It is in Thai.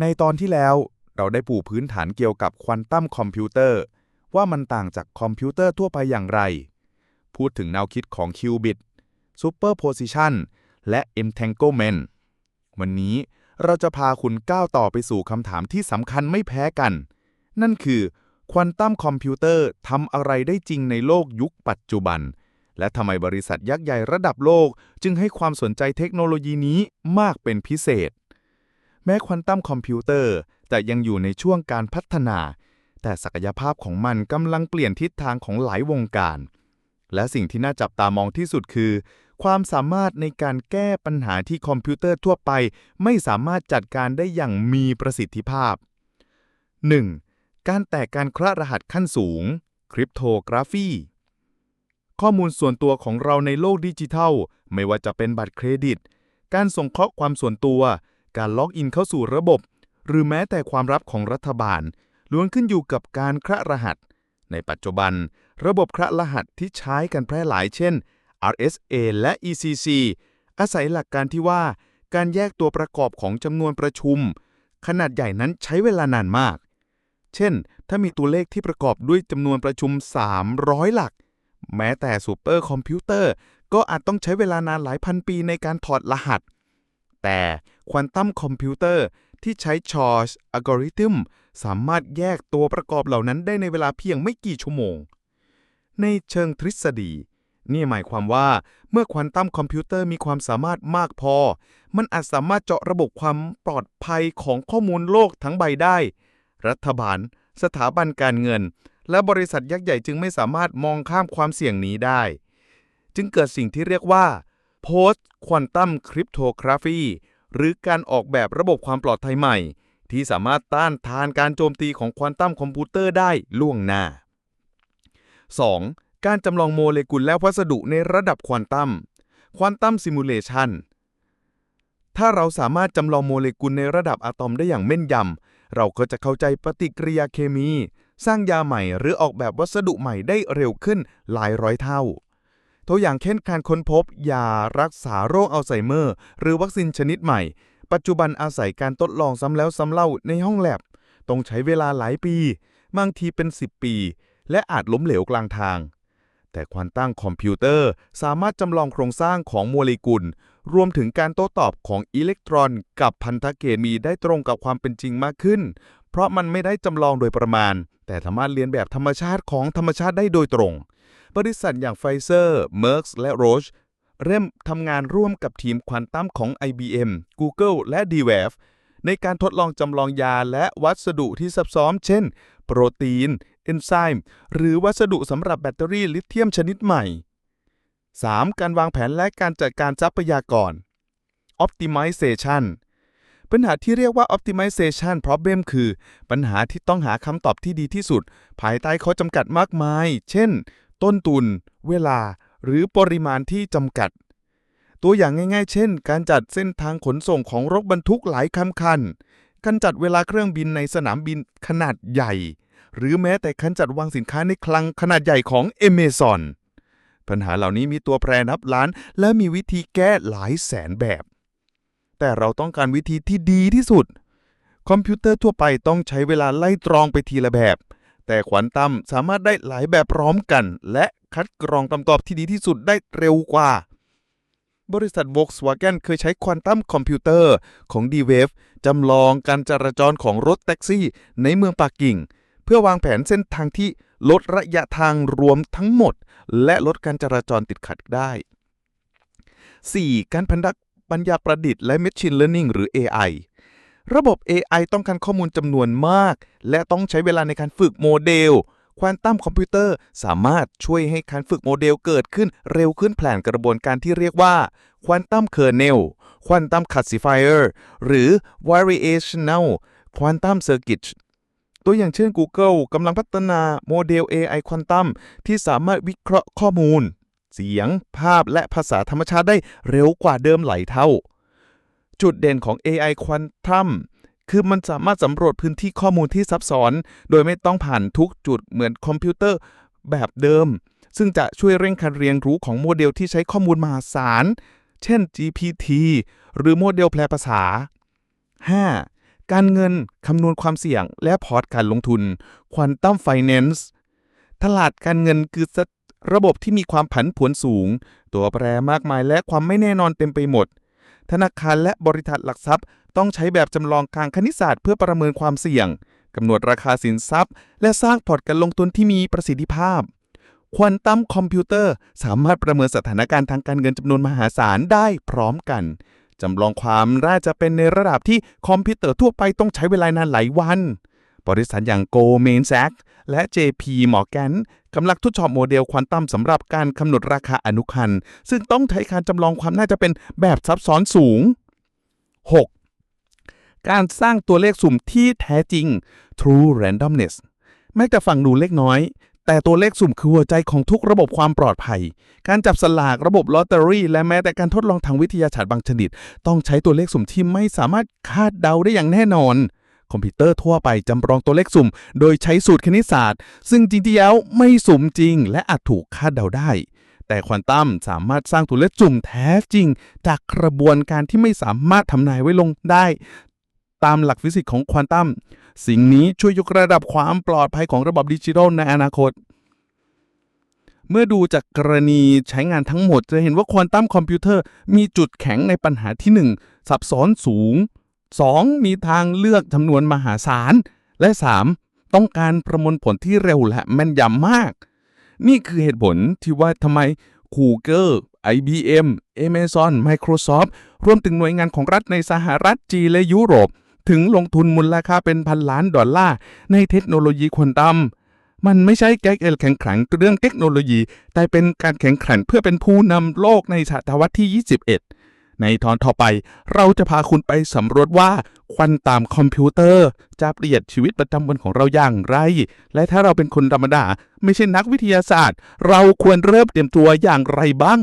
ในตอนที่แล้วเราได้ปูพื้นฐานเกี่ยวกับควอนตัมคอมพิวเตอร์ว่ามันต่างจากคอมพิวเตอร์ทั่วไปอย่างไร พูดถึงแนวคิดของคิวบิตซูเปอร์โพซิชันและ entanglement วันนี้เราจะพาคุณก้าวต่อไปสู่คำถามที่สำคัญไม่แพ้กัน นั่นคือควอนตัมคอมพิวเตอร์ทำอะไรได้จริงในโลกยุคปัจจุบัน และทำไมบริษัทยักษ์ใหญ่ระดับโลก จึงให้ความสนใจเทคโนโลยีนี้มากเป็นพิเศษ แม้ควอนตัมคอมพิวเตอร์ แต่ยังอยู่ในช่วงการพัฒนา แต่ศักยภาพของมันกำลังเปลี่ยนทิศทางของหลายวงการ และสิ่งที่น่าจับตามองที่สุดคือ ความสามารถในการแก้ปัญหาที่คอมพิวเตอร์ทั่วไป ไม่สามารถจัดการได้อย่างมีประสิทธิภาพ 1. การแตกการคระรหัสขั้นสูงคริปโตกราฟีข้อมูลส่วนตัวของเราในโลกดิจิทัล ไม่ว่าจะเป็นบัตรเครดิต การส่งเคราะห์ความส่วนตัว การล็อกอินเข้าสู่ระบบ หรือแม้แต่ความลับของรัฐบาล ล้วนขึ้นอยู่กับการคระรหัส ในปัจจุบัน ระบบคระรหัสที่ใช้กันแพร่หลายเช่น RSA และ ECC อาศัยหลักการที่ว่า การแยกตัวประกอบของจำนวนประชุม ขนาดใหญ่นั้นใช้เวลานานมาก เช่น ถ้ามีตัวเลขที่ประกอบด้วยจำนวนประชุม 300 หลัก แม้แต่ซูเปอร์คอมพิวเตอร์ก็อาจต้องใช้เวลานานหลายพันปีในการถอดรหัส แต่ ควอนตัมคอมพิวเตอร์ที่ใช้ชอร์ชอัลกอริทึมสามารถแยกตัวประกอบเหล่านั้นได้ในเวลาเพียงไม่กี่ชั่วโมง ในเชิงทฤษฎี นี่หมายความว่าเมื่อควอนตัมคอมพิวเตอร์มีความสามารถมากพอ มันอาจสามารถเจาะระบบความปลอดภัยของข้อมูลโลกทั้งใบได้ รัฐบาล สถาบันการเงิน และบริษัทยักษ์ใหญ่จึงไม่สามารถมองข้ามความเสี่ยงนี้ได้ จึงเกิดสิ่งที่เรียกว่า post quantum cryptography หรือการออกแบบระบบความปลอดภัยใหม่ ที่สามารถต้านทานการโจมตีของควอนตัมคอมพิวเตอร์ได้ล่วงหน้า 2. การจำลองโมเลกุลและวัสดุในระดับควอนตัมควอนตัมซิมูเลชันถ้าเราสามารถจำลองโมเลกุลในระดับอะตอมได้อย่างแม่นยำ เราก็จะเข้าใจปฏิกิริยาเคมี สร้างยาใหม่หรือออกแบบวัสดุใหม่ได้เร็วขึ้นหลายร้อยเท่า ตัวอย่างเช่นการค้นพบยารักษาโรคอัลไซเมอร์ หรือวัคซีนชนิดใหม่ ปัจจุบันอาศัยการทดลองซ้ำแล้วซ้ำเล่าในห้องแลบ ต้องใช้เวลาหลายปี บางทีเป็น 10 ปี และอาจล้มเหลวกลางทาง แต่ควอนตัมคอมพิวเตอร์สามารถจำลองโครงสร้างของโมเลกุล รวมถึงการโต้ตอบของอิเล็กตรอนกับพันธะเคมีได้ตรงกับความเป็นจริงมากขึ้น เพราะมันไม่ได้จำลองโดยประมาณ แต่สามารถเรียนแบบธรรมชาติของธรรมชาติได้โดยตรง บริษัทอย่างไฟเซอร์เมอร์กและโรชเริ่มทำงานร่วมกับทีมควอนตัมของ IBM Google และ d w a v ในการทดลองจำลองยาและวัสดุที่ซับซ้อนเช่น โปรตีน เอนไซม์ หรือวัสดุสำหรับแบตเตอรี่ลิเธียมชนิดใหม่ 3. การวางแผนและการจัดการทรัพยากร Optimization ปัญหาที่เรียกว่า Optimization Problem คือ ปัญหาที่ต้องหาคำตอบที่ดีที่สุด ภายใต้ข้อจำกัดมากมาย เช่น ต้นทุน เวลา หรือปริมาณที่จำกัด ตัวอย่างง่าย ๆ เช่น การจัดเส้นทางขนส่งของรถบรรทุกหลายคันคันการจัดเวลาเครื่องบินในสนามบินขนาดใหญ่ หรือแม้แต่การจัดวางสินค้าในคลังขนาดใหญ่ของ Amazon ปัญหาเหล่านี้มีตัวแปรนับล้าน และมีวิธีแก้หลายแสนแบบ แต่เราต้องการวิธีที่ดีที่สุด คอมพิวเตอร์ทั่วไปต้องใช้เวลาไล่ตรองไปทีละแบบ แต่ควอนตัมสามารถได้หลายแบบพร้อมกัน และคัดกรองคำตอบที่ดีที่สุดได้เร็วกว่า บริษัท Volkswagen เคยใช้ควอนตัมคอมพิวเตอร์ของ D-Wave จำลองการจราจรของรถแท็กซี่ในเมืองปักกิ่ง เพื่อวางแผนเส้นทางที่ลดระยะทางรวมทั้งหมด และลดการจราจรติดขัดได้ 4. การพันธปัญญาประดิษฐ์และ Machine Learning หรือ AI ระบบ AI ต้องการข้อมูลจำนวนมาก และต้องใช้เวลาในการฝึกโมเดล ควอนตัมคอมพิวเตอร์สามารถช่วยให้การฝึกโมเดลเกิดขึ้นเร็วขึ้นแผนกระบวนการที่เรียกว่าควอนตัมเคอร์เนลควอนตัมคัสซิฟายเออร์หรือ variational quantum circuit ตัวอย่างเช่น Google กำลังพัฒนาโมเดล AI ควอนตัมที่สามารถวิเคราะห์ข้อมูล เสียง ภาพและภาษาธรรมชาติได้เร็วกว่าเดิมหลายเท่า จุดเด่นของ AI ควอนตัมคือมันสามารถสำรวจพื้นที่ข้อมูลที่ซับซ้อน โดยไม่ต้องผ่านทุกจุดเหมือนคอมพิวเตอร์แบบเดิม ซึ่งจะช่วยเร่งการเรียนรู้ของโมเดลที่ใช้ข้อมูลมหาศาล เช่น GPT หรือโมเดลแปลภาษา 5. การเงินคำนวณความเสี่ยงและพอร์ตการลงทุน Quantum Finance ตลาดการเงินคือระบบที่มีความผันผวนสูง ตัวแปรมากมายและความไม่แน่นอนเต็มไปหมด ธนาคารและบริษัทหลักทรัพย์ ต้องใช้แบบจำลองทางคณิตศาสตร์เพื่อประเมินความเสี่ยงกำหนดราคาสินทรัพย์ และสร้างพอร์ตการลงทุนที่มีประสิทธิภาพ ควอนตัมคอมพิวเตอร์สามารถประเมินสถานการณ์ทางการเงินจำนวนมหาศาลได้พร้อมกันจำลองความน่าจะเป็นในระดับที่คอมพิวเตอร์ทั่วไปต้องใช้เวลานานหลายวัน บริษัทอย่าง Goldman Sachs และ JP Morgan กำลังทดสอบโมเดลควอนตัมสำหรับการกำหนดราคาอนุพันธ์ซึ่งต้องใช้การจำลองความน่าจะเป็นแบบซับซ้อนสูง 6. การสร้างตัวเลขสุ่มที่แท้จริง True Randomness แม้แต่ฟังดูเล็กน้อย แต่ตัวเลขสุ่มคือหัวใจของทุกระบบความปลอดภัย การจับสลากระบบลอตเตอรี่ และแม้แต่การทดลองทางวิทยาศาสตร์บางชนิด ต้องใช้ตัวเลขสุ่มที่ไม่สามารถคาดเดาได้อย่างแน่นอน คอมพิวเตอร์ทั่วไปจำลองตัวเลขสุ่ม โดยใช้สูตรคณิตศาสตร์ ซึ่งจริงๆแล้วไม่สุ่มจริง และอาจถูกคาดเดาได้ แต่ควอนตัมสามารถสร้างตัวเลขสุ่มแท้จริง จากกระบวนการที่ไม่สามารถทำนายไว้ลงได้ ตามหลักฟิสิกส์ของควอนตัมสิ่งนี้ช่วยยกระดับความปลอดภัยของระบบดิจิทัลในอนาคตเมื่อดูจากกรณีใช้งานทั้งหมดจะเห็นว่าควอนตัมคอมพิวเตอร์มีจุดแข็งในปัญหาที่ 1 ซับซ้อนสูง 2. มีทางเลือกจำนวนมหาศาล และ 3. ต้องการประมวลผลที่เร็วและแม่นยำมาก นี่คือเหตุผลที่ว่าทำไม Google IBM Amazon Microsoft รวมถึงหน่วยงานของรัฐในสหรัฐจีนและยุโรป ถึงลงทุนมูลค่าเป็นพันล้านดอลลาร์ ในเทคโนโลยีควอนตัมมันไม่ใช่แก๊กเอลแข่งขันเรื่องเทคโนโลยี แต่เป็นการแข่งขันเพื่อเป็นผู้นำโลกในศตวรรษที่ 21 ในตอนต่อไปเราจะพาคุณไปสำรวจว่าควันตามคอมพิวเตอร์ จะเปลี่ยนชีวิตประจำวันของเราอย่างไร และถ้าเราเป็นคนธรรมดา ไม่ใช่นักวิทยาศาสตร์ เราควรเริ่มเตรียมตัวอย่างไรบ้าง